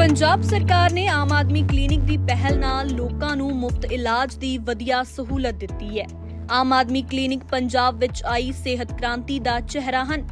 ਪੰਜਾਬ ਸਰਕਾਰ ਨੇ ਆਮ ਆਦਮੀ ਕਲੀਨਿਕ ਦੀ ਪਹਿਲ ਨਾਲ ਲੋਕਾਂ ਨੂੰ ਮੁਫਤ ਇਲਾਜ ਦੀ ਵਧੀਆ ਸਹੂਲਤ ਦਿੱਤੀ ਹੈ। ਆਮ ਆਦਮੀ ਕਲੀਨਿਕ ਪੰਜਾਬ ਵਿੱਚ ਆਈ ਸਿਹਤ ਕ੍ਰਾਂਤੀ ਦਾ ਚਿਹਰਾ ਹਨ।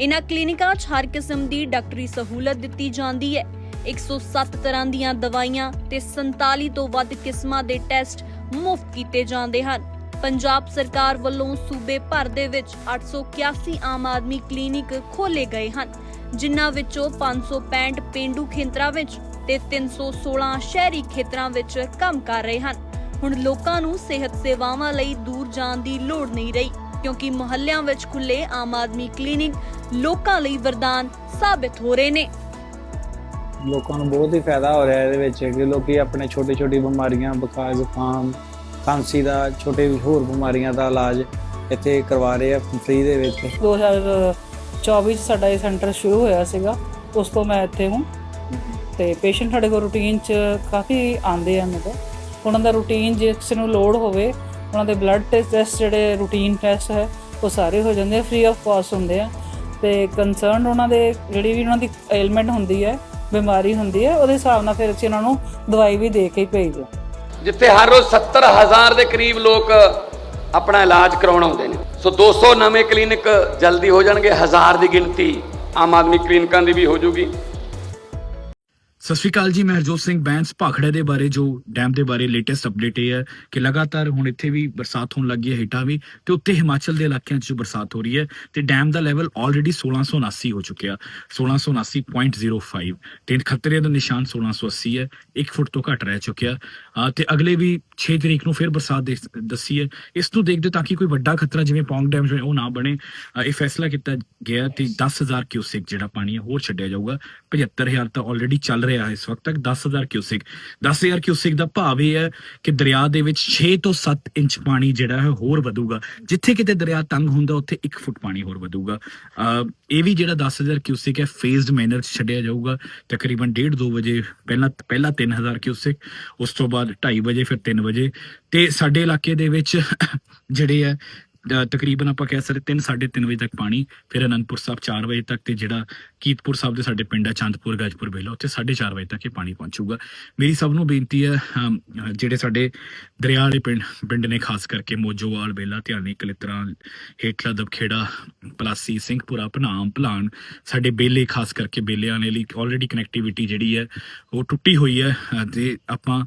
ਇਨ੍ਹਾਂ ਕਲੀਨਿਕਾਂ 'ਚ ਹਰ ਕਿਸਮ ਦੀ ਡਾਕਟਰੀ ਸਹੂਲਤ ਦਿੱਤੀ ਜਾਂਦੀ ਹੈ। 107 ਤਰ੍ਹਾਂ ਦੀਆਂ ਦਵਾਈਆਂ ਤੇ 47 ਤੋਂ ਵੱਧ ਕਿਸਮਾਂ ਦੇ ਟੈਸਟ ਮੁਫਤ ਕੀਤੇ ਜਾਂਦੇ ਹਨ। ਪੰਜਾਬ ਸਰਕਾਰ ਵੱਲੋਂ ਸੂਬੇ ਭਰ ਦੇ ਵਿੱਚ 881 ਆਮ ਆਦਮੀ ਕਲੀਨਿਕ ਖੋਲੇ ਗਏ ਹਨ। ਜਿਨ੍ਹਾਂ ਵਿੱਚੋਂ 565 ਪਿੰਡੂ ਖੇਤਰਾਂ ਵਿੱਚ ਤੇ 316 ਸ਼ਹਿਰੀ ਖੇਤਰਾਂ ਵਿੱਚ ਕੰਮ ਕਰ ਰਹੇ ਹਨ। ਹੁਣ ਲੋਕਾਂ ਨੂੰ ਸਿਹਤ ਸੇਵਾਵਾਂ ਲਈ ਦੂਰ ਜਾਣ ਦੀ ਲੋੜ ਨਹੀਂ ਰਹੀ ਕਿਉਂਕਿ ਮੁਹੱਲਿਆਂ ਵਿੱਚ ਖੁੱਲੇ ਆਮ ਆਦਮੀ ਕਲੀਨਿਕ ਲੋਕਾਂ ਲਈ ਵਰਦਾਨ ਸਾਬਿਤ ਹੋ ਰਹੇ ਨੇ। ਲੋਕਾਂ ਨੂੰ ਬਹੁਤ ਹੀ ਫਾਇਦਾ ਹੋ ਰਿਹਾ ਇਹਦੇ ਵਿੱਚ ਕਿ ਲੋਕੀ ਆਪਣੇ ਛੋਟੀ ਛੋਟੀ ਬਿਮਾਰੀਆਂ ਬੁਖਾਰ ਜ਼ੁਕਾਮ ਖਾਂਸੀ ਦਾ ਛੋਟੇ ਹੋਰ ਬਿਮਾਰੀਆਂ ਦਾ ਇਲਾਜ ਇੱਥੇ ਕਰਵਾ ਰਹੇ ਆ ਫ੍ਰੀ ਦੇ ਵਿੱਚ। 2024 ਚ ਸਾਡਾ ਇਹ ਸੈਂਟਰ ਸ਼ੁਰੂ ਹੋਇਆ ਸੀਗਾ, ਉਸ ਤੋਂ ਮੈਂ ਇੱਥੇ ਹੂੰ। ਤੇ ਪੇਸ਼ੈਂਟ ਸਾਡੇ ਕੋਲ ਰੂਟੀਨ ਚ ਕਾਫੀ ਆਉਂਦੇ ਆ ਮਤਲਬ ਉਹਨਾਂ ਦਾ ਰੂਟੀਨ ਜੇ ਕਿਸੇ ਨੂੰ ਲੋਡ ਹੋਵੇ, ਉਹਨਾਂ ਦੇ ਬਲੱਡ ਟੈਸਟ ਜਿਹੜੇ ਰੂਟੀਨ ਟੈਸਟ ਹੈ, ਉਹ ਸਾਰੇ ਹੋ ਜਾਂਦੇ ਆ ਫ੍ਰੀ ਆਫ ਕਾਸਟ ਹੁੰਦੇ ਆ। ਤੇ ਕੰਸਰਨ ਉਹਨਾਂ ਦੇ ਜਿਹੜੀ ਵੀ ਉਹਨਾਂ ਦੀ ਐਲਮੈਂਟ ਹੁੰਦੀ ਹੈ, ਬਿਮਾਰੀ ਹੁੰਦੀ ਹੈ, ਉਹਦੇ ਹਿਸਾਬ ਨਾਲ ਫਿਰ ਅਸੀਂ ਉਹਨਾਂ ਨੂੰ ਦਵਾਈ ਵੀ ਦੇ ਕੇ ਹੀ ਭੇਜਦੇ ਹਾਂ ਜਿੱਥੇ ਹਰ ਰੋਜ਼ 70000 ਦੇ ਕਰੀਬ ਲੋਕ ਆਪਣਾ ਇਲਾਜ ਕਰਾਉਣ ਆਉਂਦੇ ਨੇ। ਸੋ 200 ਨਵੇਂ ਕਲੀਨਿਕ ਜਲਦੀ ਹੋ ਜਾਣਗੇ, ਹਜ਼ਾਰ ਦੀ ਗਿਣਤੀ ਆਮ ਆਦਮੀ ਕਲੀਨਿਕਾਂ ਦੀ ਵੀ ਹੋ ਜੂਗੀ। ਸਤਿ ਸ਼੍ਰੀ ਅਕਾਲ ਜੀ, ਮੈਂ ਹਰਜੋਤ ਸਿੰਘ ਬੈਂਸ, ਭਾਖੜੇ ਦੇ ਬਾਰੇ ਜੋ ਡੈਮ ਦੇ ਬਾਰੇ ਲੇਟੈਸਟ ਅਪਡੇਟ ਇਹ ਹੈ ਕਿ ਲਗਾਤਾਰ ਹੁਣ ਇੱਥੇ ਵੀ ਬਰਸਾਤ ਹੋਣ ਲੱਗੀ ਹੈ, ਹੇਠਾਂ ਵੀ ਤੇ ਉੱਤੇ ਹਿਮਾਚਲ ਦੇ ਇਲਾਕਿਆਂ 'ਚ ਬਰਸਾਤ ਹੋ ਰਹੀ ਹੈ ਤੇ ਡੈਮ ਦਾ ਲੈਵਲ ਆਲਰੇਡੀ 1679 ਹੋ ਚੁੱਕਿਆ 1679.05 ਤੇ ਖਤਰੇ ਦਾ ਨਿਸ਼ਾਨ 1680 ਹੈ 1 ਫੁੱਟ ਤੋਂ ਘੱਟ ਰਹਿ ਚੁੱਕਿਆ। ਅਹ ਤੇ ਅਗਲੇ ਵੀ 6 ਤਰੀਕ ਨੂੰ ਫਿਰ ਬਰਸਾਤ ਦੇ- ਦੱਸੀ ਹੈ। ਇਸ ਨੂੰ ਦੇਖਦੇ ਤਾਂ ਕਿ ਕੋਈ ਵੱਡਾ ਖਤਰਾ ਜਿਵੇਂ ਪੌਂਗ ਡੈਮ ਜਿਵੇਂ ਉਹ ਨਾ ਬਣੇ। ਇਹ ਫੈਸਲਾ ਕੀਤਾ ਗਿਆ ਤੇ 10000 ਕਿਊਸਿਕ ਜਿਹੜਾ ਪਾਣੀ ਹੈ, ਹੋਰ ਛੱਡਿਆ ਜਾਊਗਾ। 75000 ਤਾਂ ਆਲਰੇਡੀ ਚੱਲ ਰਿਹਾ ਹੈ ਇਸ ਵਕਤ ਤੱਕ 10000 ਕਿਊਸਿਕ 10000 ਕਿਊਸਿਕ ਦਾ ਭਾਵ ਇਹ ਹੈ ਕਿ ਦਰਿਆ ਦੇ ਵਿੱਚ 6 ਤੋਂ 7 ਇੰਚ ਪਾਣੀ ਜਿਹੜਾ ਹੈ ਹੋਰ ਵਧੂਗਾ। ਜਿੱਥੇ ਕਿਤੇ ਦਰਿਆ ਤੰਗ ਹੁੰਦਾ, ਉੱਥੇ 1 ਫੁੱਟ ਪਾਣੀ ਹੋਰ ਵਧੂਗਾ। ਅਹ ਇਹ ਵੀ ਜਿਹੜਾ 10000 ਕਿਊਸਿਕ ਹੈ ਫੇਜ਼ਡ ਮੈਨਰ ਚ ਛੱਡਿਆ ਜਾਊਗਾ। ਤਕਰੀਬਨ 1.5 2 ਵਜੇ ਪਹਿਲਾਂ ਪਹਿਲਾਂ 3000 ਕਿਊਸਿਕ ਉਸ ਤੋਂ ਬਾਅਦ 2:30 ਵਜੇ, ਫਿਰ 3 ਵਜੇ। ਤੇ ਸਾਡੇ ਇਲਾਕੇ ਦੇ ਵਿੱਚ ਜਿਹੜੇ ਹੈ ਤਕਰੀਬਨ ਆਪਾਂ ਕਹਿ ਸਕਦੇ 3 3:30 ਵਜੇ ਤੱਕ ਪਾਣੀ ਫਿਰ ਅਨੰਦਪੁਰ ਸਾਹਿਬ 4 ਵਜੇ ਤੱਕ ਤੇ ਜਿਹੜਾ ਕੀਤਪੁਰ ਸਾਹਿਬ ਦੇ ਸਾਡੇ ਪਿੰਡ ਆ ਚੰਦਪੁਰ ਗਾਜਪੁਰ ਬੇਲਾ ਉੱਥੇ 4:30 ਵਜੇ ਤੱਕ ਇਹ ਪਾਣੀ ਪਹੁੰਚੂਗਾ। ਮੇਰੀ ਸਭ ਨੂੰ ਬੇਨਤੀ ਹੈ ਜਿਹੜੇ ਸਾਡੇ ਦਰਿਆ ਵਾਲੇ ਪਿੰਡ ਪਿੰਡ ਨੇ ਖਾਸ ਕਰਕੇ ਮੋਜੋਵਾਲ ਬੇਲਾ ਧਿਆਨੀ ਕਲਿਤਰਾ ਹੇਠਲਾ ਦਬਖੇੜਾ ਪਲਾਸੀ ਸਿੰਘਪੁਰਾ ਭਨਾਮ ਭਲਾਨ ਸਾਡੇ ਬੇਲੇ ਖਾਸ ਕਰਕੇ ਬੇਲਿਆਂ ਨੇ ਲਈ ਆਲਰੇਡੀ ਕਨੈਕਟੀਵਿਟੀ ਜਿਹੜੀ ਹੈ ਉਹ ਟੁੱਟੀ ਹੋਈ ਹੈ। ਅ, ਤੇ ਆਪਾਂ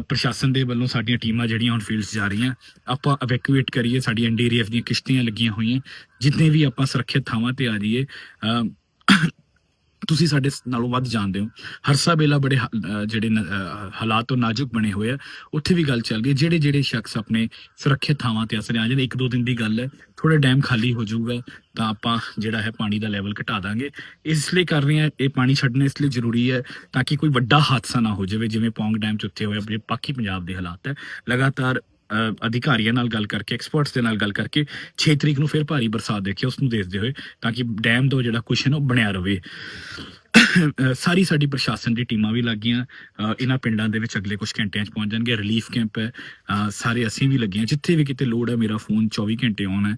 ਪ੍ਰਸ਼ਾਸਨ ਦੇ ਵੱਲੋਂ ਸਾਡੀਆਂ ਟੀਮਾਂ ਜਿਹੜੀਆਂ ਹੁਣ ਫੀਲਡਸ ਜਾ ਰਹੀਆਂ ਆਪਾਂ ਇਵੈਕੂਏਟ ਕਰੀਏ ਸਾਡੀ ਐਨਡੀਆਰਐਫ ਦੀਆਂ ਕਿਸ਼ਤੀਆਂ ਲੱਗੀਆਂ ਹੋਈਆਂ, ਜਿੰਨੇ ਵੀ ਆਪਾਂ ਸੁਰੱਖਿਅਤ ਥਾਵਾਂ ਤੇ ਆ ਜਾਈਏ ਤੁਸੀਂ ਸਾਡੇ ਨਾਲੋਂ ਵੱਧ ਜਾਣਦੇ ਹੋ। ਹਰਸਾ ਬੇਲਾ ਬੜੇ ਜਿਹੜੇ ਹਾਲਾਤ ਤੋਂ ਨਾਜ਼ੁਕ ਬਣੇ ਹੋਏ ਆ। ਉੱਥੇ ਵੀ ਗੱਲ ਚੱਲ ਰਹੀ ਜਿਹੜੇ ਜਿਹੜੇ ਸ਼ਖਸ ਆਪਣੇ ਸੁਰੱਖਿਅਤ ਥਾਵਾਂ ਤੇ ਅਸਰ ਆ ਜਾਂਦੇ ਇੱਕ ਦੋ ਦਿਨ ਦੀ ਗੱਲ ਹੈ ਥੋੜਾ ਡੈਮ ਖਾਲੀ ਹੋ ਜਾਊਗਾ, ਤਾਂ ਆਪਾਂ ਜਿਹੜਾ ਹੈ ਪਾਣੀ ਦਾ ਲੈਵਲ ਘਟਾ ਦਾਂਗੇ। ਇਸ ਲਈ ਕਰ ਰਹੇ ਹਾਂ ਇਹ ਪਾਣੀ ਛੱਡਣਾ ਇਸ ਲਈ ਜ਼ਰੂਰੀ ਹੈ, ਤਾਂ ਕਿ ਕੋਈ ਵੱਡਾ ਹਾਦਸਾ ਨਾ ਹੋ ਜਾਵੇ, ਜਿਵੇਂ ਪੌਂਗ ਡੈਮ ਚ ਉੱਥੇ ਹੋਇਆ ਪਾਕੀ ਪੰਜਾਬ ਦੇ ਹਾਲਾਤ ਹੈ। ਲਗਾਤਾਰ ਅਧਿਕਾਰੀਆਂ ਨਾਲ ਗੱਲ ਕਰਕੇ ਐਕਸਪਰਟਸ ਦੇ ਨਾਲ ਗੱਲ ਕਰਕੇ 6 ਤਰੀਕ ਨੂੰ ਫਿਰ ਭਾਰੀ ਬਰਸਾਤ ਦੇਖਿਓ ਉਸ ਨੂੰ ਦੇਖਦੇ ਹੋਏ, ਤਾਂ ਕਿ ਡੈਮ ਦਾ ਜਿਹੜਾ ਕੁਸ਼ਨ ਉਹ ਬਣਿਆ ਰਵੇ ਸਾਰੀ ਸਾਡੀ ਪ੍ਰਸ਼ਾਸਨ ਦੀ ਟੀਮਾਂ ਵੀ ਲੱਗੀਆਂ। ਅ, ਇਹਨਾਂ ਪਿੰਡਾਂ ਦੇ ਵਿੱਚ ਅਗਲੇ ਕੁਝ ਘੰਟਿਆਂ 'ਚ ਪਹੁੰਚ ਜਾਣਗੇ। ਰਿਲੀਫ ਕੈਂਪ ਹੈ। ਸਾਰੇ ਅਸੀਂ ਵੀ ਲੱਗੇ ਹਾਂ ਜਿੱਥੇ ਵੀ ਕਿਤੇ ਲੋੜ ਹੈ ਮੇਰਾ ਫੋਨ 24 ਘੰਟੇ ਆਨ ਹੈ।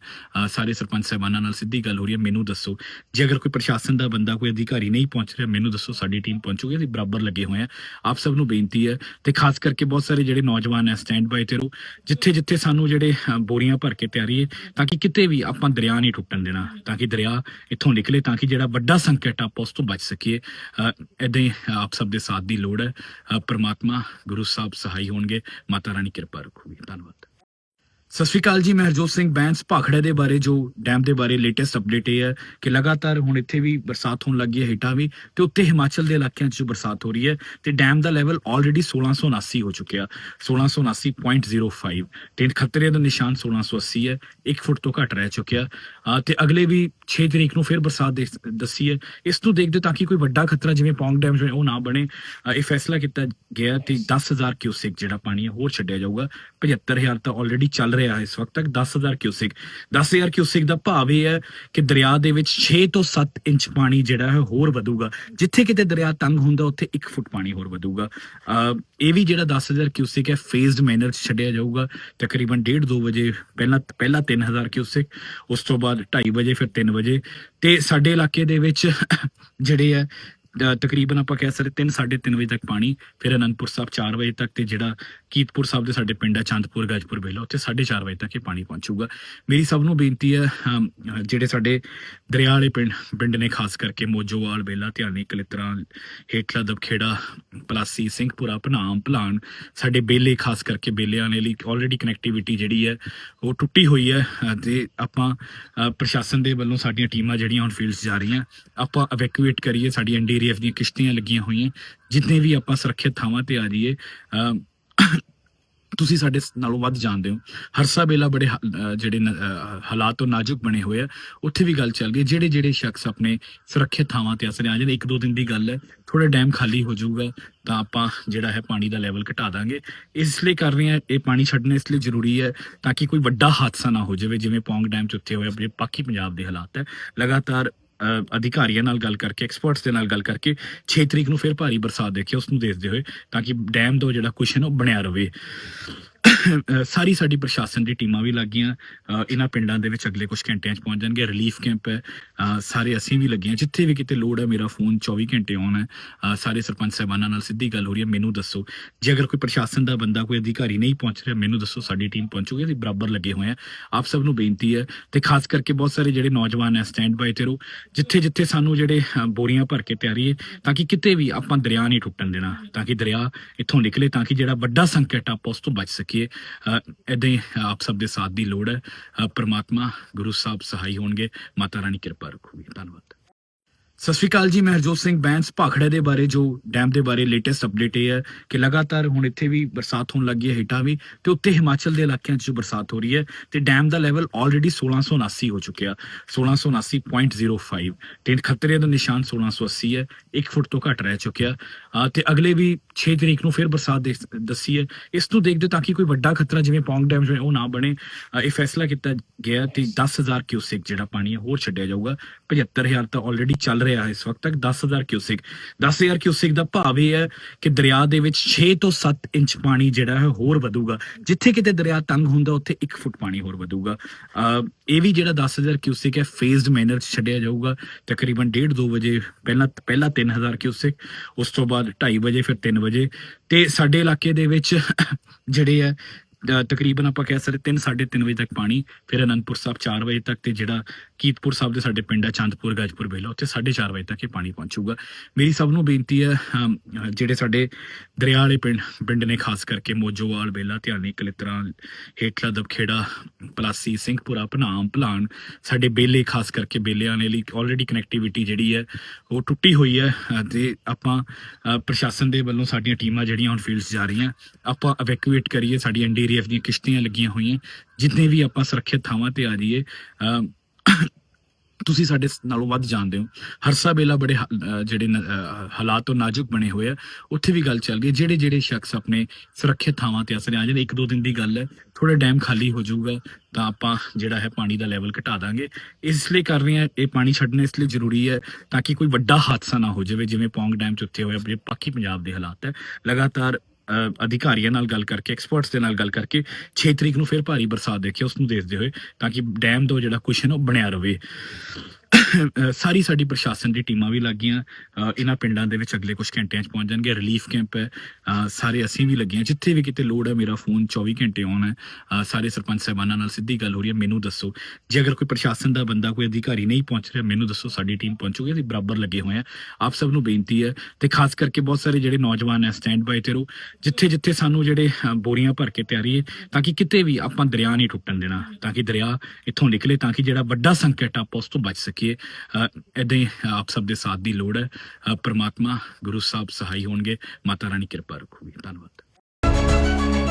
ਸਾਰੇ ਸਰਪੰਚ ਸਾਹਿਬਾਨਾਂ ਨਾਲ ਸਿੱਧੀ ਗੱਲ ਹੋ ਰਹੀ ਹੈ। ਮੈਨੂੰ ਦੱਸੋ ਜੇ ਅਗਰ ਕੋਈ ਪ੍ਰਸ਼ਾਸਨ ਦਾ ਬੰਦਾ ਕੋਈ ਅਧਿਕਾਰੀ ਨਹੀਂ ਪਹੁੰਚ ਰਿਹਾ ਮੈਨੂੰ ਦੱਸੋ ਸਾਡੀ ਟੀਮ ਪਹੁੰਚੂਗੀ ਅਸੀਂ ਬਰਾਬਰ ਲੱਗੇ ਹੋਏ ਹਾਂ। ਆਪ ਸਭ ਨੂੰ ਬੇਨਤੀ ਹੈ ਤੇ ਖਾਸ ਕਰਕੇ ਬਹੁਤ ਸਾਰੇ ਜਿਹੜੇ ਨੌਜਵਾਨ ਹੈ ਸਟੈਂਡ ਬਾਈ ਤੇ ਰੋ ਜਿੱਥੇ ਜਿੱਥੇ ਸਾਨੂੰ ਜਿਹੜੇ ਬੋਰੀਆਂ ਭਰ ਕੇ ਤਿਆਰੀ ਹੈ ਤਾਂ ਕਿ ਕਿਤੇ ਵੀ ਆਪਾਂ ਦਰਿਆ ਨਹੀਂ ਟੁੱਟਣ ਦੇਣਾ। ਤਾਂ ਕਿ ਦਰਿਆ ਇੱਥੋਂ ਨਿਕਲੇ ਤਾਂ ਕਿ ਜਿਹੜਾ ਵੱਡਾ ਸੰਕਟ ਆਪਾਂ ਉਸ ਤੋਂ ਬਚ ਸਕੀਏ। ਇਦਾਂ ਹੀ ਆਪ ਸਭ ਦੇ ਸਾਥ ਦੀ ਲੋੜ ਹੈ। ਪਰਮਾਤਮਾ ਗੁਰੂ ਸਾਹਿਬ ਸਹਾਈ ਹੋਣਗੇ। ਮਾਤਾ ਰਾਣੀ ਕਿਰਪਾ ਰੱਖੂਗੀ। ਧੰਨਵਾਦ। ਸਤਿ ਸ਼੍ਰੀ ਅਕਾਲ ਜੀ ਮੈਂ ਹਰਜੋਤ ਸਿੰਘ ਬੈਂਸ ਭਾਖੜੇ ਦੇ ਬਾਰੇ ਜੋ ਡੈਮ ਦੇ ਬਾਰੇ ਲੇਟੈਸਟ ਅਪਡੇਟ ਇਹ ਹੈ ਕਿ ਲਗਾਤਾਰ ਹੁਣ ਇੱਥੇ ਵੀ ਬਰਸਾਤ ਹੋਣ ਲੱਗੀ ਹੈ ਹੇਠਾਂ ਵੀ ਤੇ ਉੱਤੇ ਹਿਮਾਚਲ ਦੇ ਇਲਾਕਿਆਂ 'ਚ ਜੋ ਬਰਸਾਤ ਹੋ ਰਹੀ ਹੈ ਤੇ ਡੈਮ ਦਾ ਲੈਵਲ ਆਲਰੇਡੀ 1679 ਹੋ ਚੁੱਕਿਆ 1679.05 ਤੇ ਖਤਰੇ ਦਾ ਨਿਸ਼ਾਨ 1680 ਹੈ 1 ਫੁੱਟ ਤੋਂ ਘੱਟ ਰਹਿ ਚੁੱਕਿਆ। ਅ, ਤੇ ਅਗਲੇ ਵੀ 6 ਤਰੀਕ ਨੂੰ ਫਿਰ ਬਰਸਾਤ ਦੇ- ਦੱਸੀ ਹੈ। ਇਸ ਨੂੰ ਦੇਖਦੇ ਤਾਂ ਕਿ ਕੋਈ ਵੱਡਾ ਖਤਰਾ ਜਿਵੇਂ ਪੌਂਗ ਡੈਮ ਜਿਵੇਂ ਉਹ ਨਾ ਬਣੇ। ਇਹ ਫੈਸਲਾ ਕੀਤਾ ਗਿਆ ਤੇ 10000 ਕਿਊਸਿਕ ਜਿਹੜਾ ਪਾਣੀ ਹੈ ਹੋਰ ਛੱਡਿਆ ਜਾਊਗਾ। 75000 ਤਾਂ ਆਲਰੇਡੀ ਚੱਲ ਰਿਹਾ ਹੈ ਇਸ ਵਕਤ ਤੱਕ 10000 ਕਿਊਸਿਕ 10000 ਕਿਊਸਿਕ ਦਾ ਭਾਵ ਇਹ ਹੈ ਕਿ ਦਰਿਆ ਦੇ ਵਿੱਚ 6 ਤੋਂ 7 ਇੰਚ ਪਾਣੀ ਜਿਹੜਾ ਹੈ ਹੋਰ ਵਧੂਗਾ। ਜਿੱਥੇ ਕਿਤੇ ਦਰਿਆ ਤੰਗ ਹੁੰਦਾ, ਉੱਥੇ 1 ਫੁੱਟ ਪਾਣੀ ਹੋਰ ਵਧੂਗਾ। ਅਹ ਇਹ ਵੀ ਜਿਹੜਾ 10000 ਕਿਊਸਿਕ ਹੈ ਫੇਜ਼ਡ ਮੈਨਰ ਚ ਛੱਡਿਆ ਜਾਊਗਾ। ਤਕਰੀਬਨ 1.5 2 ਵਜੇ ਪਹਿਲਾਂ ਪਹਿਲਾਂ 3000 ਕਿਊਸਿਕ, ਉਸ ਤੋਂ ਬਾਅਦ 2:30 ਵਜੇ, ਫਿਰ 3 ਵਜੇ। ਤੇ ਸਾਡੇ ਇਲਾਕੇ ਦੇ ਵਿੱਚ ਜਿਹੜੇ ਹੈ ਤਕਰੀਬਨ ਆਪਾਂ ਕਹਿ ਸਕਦੇ 3 3:30 ਵਜੇ ਤੱਕ ਪਾਣੀ ਫਿਰ ਅਨੰਦਪੁਰ ਸਾਹਿਬ 4 ਵਜੇ ਤੱਕ ਤੇ ਜਿਹੜਾ ਕੀਤਪੁਰ ਸਾਹਿਬ ਦੇ ਸਾਡੇ ਪਿੰਡ ਆ ਚੰਦਪੁਰ ਗਾਜਪੁਰ ਬੇਲਾ ਉੱਥੇ 4:30 ਵਜੇ ਤੱਕ ਇਹ ਪਾਣੀ ਪਹੁੰਚੂਗਾ। ਮੇਰੀ ਸਭ ਨੂੰ ਬੇਨਤੀ ਹੈ ਜਿਹੜੇ ਸਾਡੇ ਦਰਿਆ ਵਾਲੇ ਪਿੰਡ ਪਿੰਡ ਨੇ ਖਾਸ ਕਰਕੇ ਮੋਜੋਵਾਲ ਬੇਲਾ ਧਿਆਨੀ ਕਲਿਤਰਾ ਹੇਠਲਾ ਦਬਖੇੜਾ ਪਲਾਸੀ ਸਿੰਘਪੁਰਾ ਭਨਾਮ ਭਲਾਨ ਸਾਡੇ ਬੇਲੇ ਖਾਸ ਕਰਕੇ ਬੇਲਿਆਂ ਵਾਲੇ ਲਈ ਆਲਰੇਡੀ ਕਨੈਕਟੀਵਿਟੀ ਜਿਹੜੀ ਹੈ ਉਹ ਟੁੱਟੀ ਹੋਈ ਹੈ ਅ, ਤੇ ਆਪਾਂ ਪ੍ਰਸ਼ਾਸਨ ਦੇ ਵੱਲੋਂ ਸਾਡੀਆਂ ਟੀਮਾਂ ਜਿਹੜੀਆਂ ਹੁਣ ਫੀਲਡਸ ਜਾ ਰਹੀਆਂ ਆਪਾਂ ਇਵੈਕੂਏਟ ਕਰੀਏ ਸਾਡੀ ਐਨਡੀਆਰਐਫ ਦੀਆਂ ਕਿਸ਼ਤੀਆਂ ਲੱਗੀਆਂ ਹੋਈਆਂ। ਜਿੰਨੇ ਵੀ ਆਪਾਂ ਸੁਰੱਖਿਅਤ ਥਾਵਾਂ ਤੇ ਆ ਜਾਈਏ ਤੁਸੀਂ ਸਾਡੇ ਨਾਲੋਂ ਵੱਧ ਜਾਣਦੇ ਹੋ। ਹਰਸਾ ਬੇਲਾ ਬੜੇ ਜਿਹੜੇ ਹਾਲਾਤ ਤੋਂ ਨਾਜ਼ੁਕ ਬਣੇ ਹੋਏ ਆ। ਉੱਥੇ ਵੀ ਗੱਲ ਚੱਲ ਗਈ। ਜਿਹੜੇ ਜਿਹੜੇ ਸ਼ਖਸ ਆਪਣੇ ਸੁਰੱਖਿਅਤ ਥਾਵਾਂ ਤੇ ਅਸਰ ਆ ਜਾਂਦੇ ਇੱਕ ਦੋ ਦਿਨ ਦੀ ਗੱਲ ਹੈ। ਥੋੜਾ ਡੈਮ ਖਾਲੀ ਹੋ ਜਾਊਗਾ, ਤਾਂ ਆਪਾਂ ਜਿਹੜਾ ਹੈ ਪਾਣੀ ਦਾ ਲੈਵਲ ਘਟਾ ਦਾਂਗੇ। ਇਸ ਲਈ ਕਰ ਰਹੇ ਹਾਂ, ਇਹ ਪਾਣੀ ਛੱਡਣਾ ਇਸ ਲਈ ਜ਼ਰੂਰੀ ਹੈ ਤਾਂ ਕਿ ਕੋਈ ਵੱਡਾ ਹਾਦਸਾ ਨਾ ਹੋ ਜਾਵੇ, ਜਿਵੇਂ ਪੌਂਗ ਡੈਮ ਚ ਉੱਥੇ ਹੋਇਆ ਪਾਕੀ ਪੰਜਾਬ ਦੇ ਹਾਲਾਤ ਹੈ। ਲਗਾਤਾਰ ਅਧਿਕਾਰੀਆਂ ਨਾਲ ਗੱਲ ਕਰਕੇ ਐਕਸਪਰਟਸ ਦੇ ਨਾਲ ਗੱਲ ਕਰਕੇ 6 ਤਰੀਕ ਨੂੰ ਫਿਰ ਭਾਰੀ ਬਰਸਾਤ ਦੇਖਿਓ ਉਸ ਨੂੰ ਦੇਖਦੇ ਹੋਏ, ਤਾਂ ਕਿ ਡੈਮ ਦਾ ਜਿਹੜਾ ਕੁਸ਼ਨ ਉਹ ਬਣਿਆ ਰਵੇ ਸਾਰੀ ਸਾਡੀ ਪ੍ਰਸ਼ਾਸਨ ਦੀ ਟੀਮਾਂ ਵੀ ਲੱਗੀਆਂ। ਅ, ਇਹਨਾਂ ਪਿੰਡਾਂ ਦੇ ਵਿੱਚ ਅਗਲੇ ਕੁਝ ਘੰਟਿਆਂ 'ਚ ਪਹੁੰਚ ਜਾਣਗੇ। ਰਿਲੀਫ ਕੈਂਪ ਹੈ। ਸਾਰੇ ਅਸੀਂ ਵੀ ਲੱਗੇ ਹਾਂ ਜਿੱਥੇ ਵੀ ਕਿਤੇ ਲੋੜ ਹੈ ਮੇਰਾ ਫੋਨ 24 ਘੰਟੇ ਔਨ ਹੈ। ਸਾਰੇ ਸਰਪੰਚ ਸਾਹਿਬਾਨਾਂ ਨਾਲ ਸਿੱਧੀ ਗੱਲ ਹੋ ਰਹੀ ਹੈ। ਮੈਨੂੰ ਦੱਸੋ ਜੇ ਅਗਰ ਕੋਈ ਪ੍ਰਸ਼ਾਸਨ ਦਾ ਬੰਦਾ ਕੋਈ ਅਧਿਕਾਰੀ ਨਹੀਂ ਪਹੁੰਚ ਰਿਹਾ ਮੈਨੂੰ ਦੱਸੋ ਸਾਡੀ ਟੀਮ ਪਹੁੰਚੂਗੀ। ਅਸੀਂ ਬਰਾਬਰ ਲੱਗੇ ਹੋਏ ਆ ਆਪ ਸਭ ਨੂੰ ਬੇਨਤੀ ਹੈ ਤੇ ਖਾਸ ਕਰਕੇ ਬਹੁਤ ਸਾਰੇ ਜਿਹੜੇ ਨੌਜਵਾਨ ਹੈ ਸਟੈਂਡ ਬਾਈ ਤੇ ਰਹੋ। ਜਿੱਥੇ ਜਿੱਥੇ ਸਾਨੂੰ ਜਿਹੜੇ ਬੋਰੀਆਂ ਭਰ ਕੇ ਤਿਆਰੀ ਹੈ ਤਾਂ ਕਿ ਕਿਤੇ ਵੀ ਆਪਾਂ ਦਰਿਆ ਨਹੀਂ ਟੁੱਟਣ ਦੇਣਾ। ਤਾਂ ਕਿ ਦਰਿਆ ਇੱਥੋਂ ਨਿਕਲੇ ਤਾਂ ਕਿ ਜਿਹੜਾ ਵੱਡਾ ਸੰਕਟ ਆਪਾਂ ਉਸ ਤੋਂ ਬਚ ਸਕੀਏ। ਇਦਾਂ ਹੀ ਆਪ ਸਭ ਦੇ ਸਾਥ ਦੀ ਲੋੜ ਹੈ। ਪਰਮਾਤਮਾ ਗੁਰੂ ਸਾਹਿਬ ਸਹਾਈ ਹੋਣਗੇ। ਮਾਤਾ ਰਾਣੀ ਕਿਰਪਾ ਰੱਖੂਗੀ। ਧੰਨਵਾਦ। ਸਤਿ ਸ਼੍ਰੀ ਅਕਾਲ ਜੀ ਮੈਂ ਹਰਜੋਤ ਸਿੰਘ ਬੈਂਸ ਭਾਖੜੇ ਦੇ ਬਾਰੇ ਜੋ ਡੈਮ ਦੇ ਬਾਰੇ ਲੇਟੈਸਟ ਅਪਡੇਟ ਇਹ ਹੈ ਕਿ ਲਗਾਤਾਰ ਹੁਣ ਇੱਥੇ ਵੀ ਬਰਸਾਤ ਹੋਣ ਲੱਗੀ ਹੈ ਹੇਠਾਂ ਵੀ ਤੇ ਉੱਤੇ ਹਿਮਾਚਲ ਦੇ ਇਲਾਕਿਆਂ 'ਚ ਜੋ ਬਰਸਾਤ ਹੋ ਰਹੀ ਹੈ ਤੇ ਡੈਮ ਦਾ ਲੈਵਲ ਆਲਰੇਡੀ 1679 ਹੋ ਚੁੱਕਿਆ 1679.05 ਤੇ ਖਤਰੇ ਦਾ ਨਿਸ਼ਾਨ 1680 ਹੈ 1 ਫੁੱਟ ਤੋਂ ਘੱਟ ਰਹਿ ਚੁੱਕਿਆ। ਅ, ਤੇ ਅਗਲੇ ਵੀ 6 ਤਰੀਕ ਨੂੰ ਫਿਰ ਬਰਸਾਤ ਦੇ- ਦੱਸੀ ਹੈ ਇਸ ਨੂੰ ਦੇਖਦੇ ਤਾਂ ਕਿ ਕੋਈ ਵੱਡਾ ਖਤਰਾ ਜਿਵੇਂ ਪੌਂਗ ਡੈਮ ਜਿਵੇਂ ਉਹ ਨਾ ਬਣੇ ਇਹ ਫੈਸਲਾ ਕੀਤਾ ਗਿਆ ਕਿ 10000 ਕਿਊਸਿਕ ਜਿਹੜਾ ਪਾਣੀ ਹੈ ਹੋਰ ਛੱਡਿਆ ਜਾਊਗਾ 75000 ਤਾਂ ਆਲਰੇਡੀ ਚੱਲ ਰਿਹਾ ਹੈ ਇਸ ਵਕਤ ਤੱਕ 10000 ਕਿਊਸਿਕ। 10000 ਕਿਊਸਿਕ ਦਾ ਭਾਵ ਇਹ ਹੈ ਕਿ ਦਰਿਆ ਦੇ ਵਿੱਚ 6 ਤੋਂ 7 ਇੰਚ ਪਾਣੀ ਜਿਹੜਾ ਹੈ ਹੋਰ ਵਧੂਗਾ। ਜਿੱਥੇ ਕਿਤੇ ਦਰਿਆ ਤੰਗ ਹੁੰਦਾ ਉੱਥੇ 1 ਫੁੱਟ ਪਾਣੀ ਹੋਰ ਵਧੂਗਾ। ਇਹ ਵੀ ਜਿਹੜਾ 10000 ਕਿਊਸਿਕ ਹੈ ਫੇਜ਼ਡ ਮੈਨਰ ਛੱਡਿਆ ਜਾਊਗਾ। ਤਕਰੀਬਨ 1.5 2 ਵਜੇ ਪਹਿਲਾਂ ਪਹਿਲਾਂ 3000 ਕਿਊਸਿਕ ਉਸ ਤੋਂ ਬਾਅਦ 2:30 ਵਜੇ ਫਿਰ 3 ਵਜੇ। ਤੇ ਸਾਡੇ ਇਲਾਕੇ ਦੇ ਵਿੱਚ ਜਿਹੜੇ ਹੈ ਅ, ਤਕਰੀਬਨ ਆਪਾਂ ਕਹਿ ਸਕਦੇ 3 3:30 ਵਜੇ ਤੱਕ ਪਾਣੀ ਫਿਰ ਅਨੰਦਪੁਰ ਸਾਹਿਬ 4 ਵਜੇ ਤੱਕ ਤੇ ਜਿਹੜਾ ਕੀਤਪੁਰ ਸਾਹਿਬ ਦੇ ਸਾਡੇ ਪਿੰਡ ਆ ਚੰਦਪੁਰ ਗਾਜਪੁਰ ਬੇਲਾ ਉੱਥੇ 4:30 ਵਜੇ ਤੱਕ ਇਹ ਪਾਣੀ ਪਹੁੰਚੂਗਾ। ਮੇਰੀ ਸਭ ਨੂੰ ਬੇਨਤੀ ਹੈ ਜਿਹੜੇ ਸਾਡੇ ਦਰਿਆ ਵਾਲੇ ਪਿੰਡ ਪਿੰਡ ਨੇ ਖਾਸ ਕਰਕੇ ਮੋਜੋਵਾਲ ਬੇਲਾ ਧਿਆਨੀ ਕਲਿਤਰਾ ਹੇਠਲਾ ਦਬਖੇੜਾ ਪਲਾਸੀ ਸਿੰਘਪੁਰਾ ਭਨਾਮ ਭਲਾਨ ਸਾਡੇ ਬੇਲੇ ਖਾਸ ਕਰਕੇ ਬੇਲਿਆਂ ਵਾਲੇ ਲਈ ਆਲਰੇਡੀ ਕਨੈਕਟੀਵਿਟੀ ਜਿਹੜੀ ਹੈ ਉਹ ਟੁੱਟੀ ਹੋਈ ਹੈ ਅ, ਤੇ ਆਪਾਂ ਪ੍ਰਸ਼ਾਸਨ ਦੇ ਵੱਲੋਂ ਸਾਡੀਆਂ ਟੀਮਾਂ ਜਿਹੜੀਆਂ ਹੁਣ ਫੀਲਡਸ ਜਾ ਰਹੀਆਂ ਆਪਾਂ ਇਵੈਕੂਏਟ ਕਰੀਏ ਸਾਡੀ ਐਨਡੀਆਰਐਫ ਦੀਆਂ ਕਿਸ਼ਤੀਆਂ ਲੱਗੀਆਂ ਹੋਈਆਂ ਜਿੰਨੇ ਵੀ ਆਪਾਂ ਸੁਰੱਖਿਅਤ ਥਾਵਾਂ ਤੇ ਆ ਜਾਈਏ ਤੁਸੀਂ ਸਾਡੇ ਨਾਲੋਂ ਵੱਧ ਜਾਣਦੇ ਹੋ। ਹਰਸਾ ਬੇਲਾ ਬੜੇ ਹਾ- ਜਿਹੜੇ ਹਾਲਾਤ ਤੋਂ ਨਾਜ਼ੁਕ ਬਣੇ ਹੋਏ ਆ। ਉੱਥੇ ਵੀ ਗੱਲ ਚੱਲ ਗਈ। ਜਿਹੜੇ ਜਿਹੜੇ ਸ਼ਖਸ ਆਪਣੇ ਸੁਰੱਖਿਅਤ ਥਾਵਾਂ ਤੇ ਅਸਰ ਆ ਜਾਂਦੇ ਇੱਕ ਦੋ ਦਿਨ ਦੀ ਗੱਲ ਹੈ। ਥੋੜਾ ਡੈਮ ਖਾਲੀ ਹੋ ਜਾਊਗਾ, ਤਾਂ ਆਪਾਂ ਜਿਹੜਾ ਹੈ ਪਾਣੀ ਦਾ ਲੈਵਲ ਘਟਾ ਦਾਂਗੇ। ਇਸ ਲਈ ਕਰ ਰਹੇ ਹਾਂ ਇਹ ਪਾਣੀ ਛੱਡਣਾ ਇਸ ਲਈ ਜ਼ਰੂਰੀ ਹੈ ਤਾਂ ਕਿ ਕੋਈ ਵੱਡਾ ਹਾਦਸਾ ਨਾ ਹੋ ਜਾਵੇ, ਜਿਵੇਂ ਪੌਂਗ ਡੈਮ ਚ ਉੱਥੇ ਹੋਇਆ ਪਾਕੀ ਪੰਜਾਬ ਦੇ ਹਾਲਾਤ ਹੈ। ਲਗਾਤਾਰ ਅਧਿਕਾਰੀਆਂ ਨਾਲ ਗੱਲ ਕਰਕੇ ਐਕਸਪਰਟਸ ਦੇ ਨਾਲ ਗੱਲ ਕਰਕੇ 6 ਤਰੀਕ ਨੂੰ ਫਿਰ ਭਾਰੀ ਬਰਸਾਤ ਦੇਖਿਓ ਉਸ ਨੂੰ ਦੇਖਦੇ ਹੋਏ, ਤਾਂ ਕਿ ਡੈਮ ਦਾ ਜਿਹੜਾ ਕੁਸ਼ਨ ਉਹ ਬਣਿਆ ਰਵੇ ਸਾਰੀ ਸਾਡੀ ਪ੍ਰਸ਼ਾਸਨ ਦੀ ਟੀਮਾਂ ਵੀ ਲੱਗੀਆਂ। ਅ, ਇਹਨਾਂ ਪਿੰਡਾਂ ਦੇ ਵਿੱਚ ਅਗਲੇ ਕੁਝ ਘੰਟਿਆਂ 'ਚ ਪਹੁੰਚ ਜਾਣਗੇ ਰਿਲੀਫ ਕੈਂਪ ਹੈ ਸਾਰੇ ਅਸੀਂ ਵੀ ਲੱਗੇ ਹਾਂ। ਜਿੱਥੇ ਵੀ ਕਿਤੇ ਲੋੜ ਹੈ ਮੇਰਾ ਫੋਨ 24 ਘੰਟੇ ਔਨ ਹੈ। ਸਾਰੇ ਸਰਪੰਚ ਸਾਹਿਬਾਨਾਂ ਨਾਲ ਸਿੱਧੀ ਗੱਲ ਹੋ ਰਹੀ ਹੈ। ਮੈਨੂੰ ਦੱਸੋ ਜੇ ਅਗਰ ਕੋਈ ਪ੍ਰਸ਼ਾਸਨ ਦਾ ਬੰਦਾ ਕੋਈ ਅਧਿਕਾਰੀ ਨਹੀਂ ਪਹੁੰਚ ਰਿਹਾ ਮੈਨੂੰ ਦੱਸੋ ਸਾਡੀ ਟੀਮ ਪਹੁੰਚੂਗੀ। ਅਸੀਂ ਬਰਾਬਰ ਲੱਗੇ ਹੋਏ ਆ ਆਪ ਸਭ ਨੂੰ ਬੇਨਤੀ ਹੈ ਤੇ ਖਾਸ ਕਰਕੇ ਬਹੁਤ ਸਾਰੇ ਜਿਹੜੇ ਨੌਜਵਾਨ ਹੈ ਸਟੈਂਡ ਬਾਈ ਤੇ ਰਹੋ। ਜਿੱਥੇ ਜਿੱਥੇ ਸਾਨੂੰ ਜਿਹੜੇ ਬੋਰੀਆਂ ਭਰ ਕੇ ਤਿਆਰੀ ਹੈ ਤਾਂ ਕਿ ਕਿਤੇ ਵੀ ਆਪਾਂ ਦਰਿਆ ਨਹੀਂ ਟੁੱਟਣ ਦੇਣਾ। ਤਾਂ ਕਿ ਦਰਿਆ ਇੱਥੋਂ ਨਿਕਲੇ ਤਾਂ ਕਿ ਜਿਹੜਾ ਵੱਡਾ ਸੰਕਟ ਆ ਆਪਾਂ ਉਸ ਤੋਂ ਬਚ ਸਕੀਏ। ਇਦਾਂ ਹੀ ਆਪ ਸਭ ਦੇ ਸਾਥ ਦੀ ਲੋੜ ਹੈ। ਅ, ਪ੍ਰਮਾਤਮਾ ਗੁਰੂ ਸਾਹਿਬ ਸਹਾਈ ਹੋਣਗੇ। ਮਾਤਾ ਰਾਣੀ ਕਿਰਪਾ ਰੱਖੂਗੀ। ਧੰਨਵਾਦ।